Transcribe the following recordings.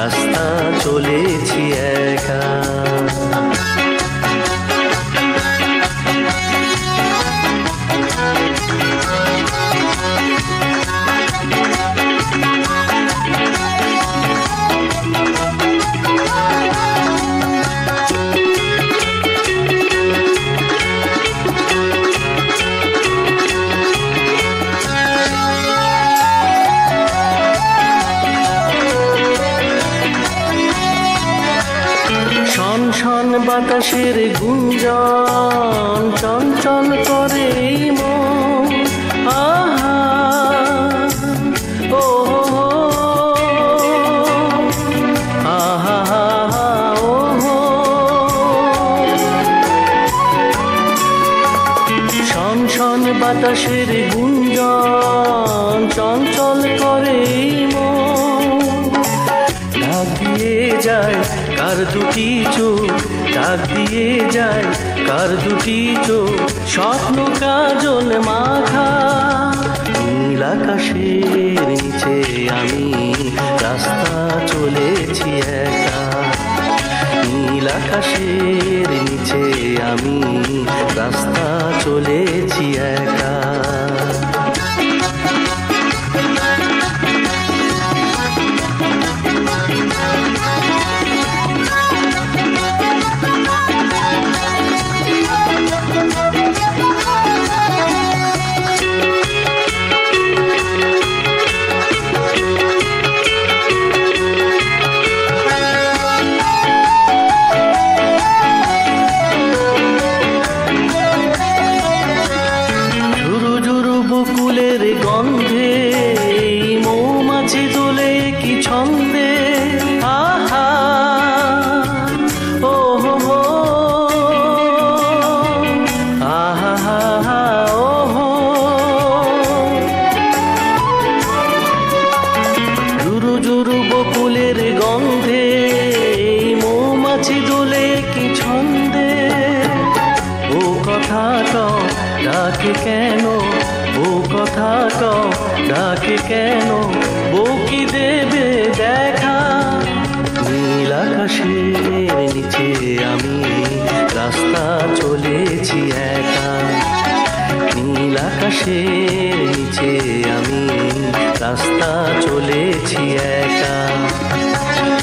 রাস্তা চলেছি একা। শন শন বাতাসের গুঞ্জন চঞ্চল করে আহা ও ও। শন শন বাতাসের গুঞ্জন দুটি চোখ ডাক দিয়ে যায় কার দুটি চোখ? স্বপ্ন কাজল মাথা, নীল আকাশের নিচে আমি রাস্তা চলেছি একা। নীল আকাশের নিচে আমি রাস্তা চলেছি একা। ডাকে কেন? ও কথা কও, ডাকে কেন? বকি দেবে দেখা? নীল আকাশের নিচে আমি রাস্তা চলেছি একা। নীল আকাশের নিচে আমি রাস্তা চলেছি একা।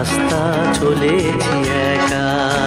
রাস্তা চলেছি একা।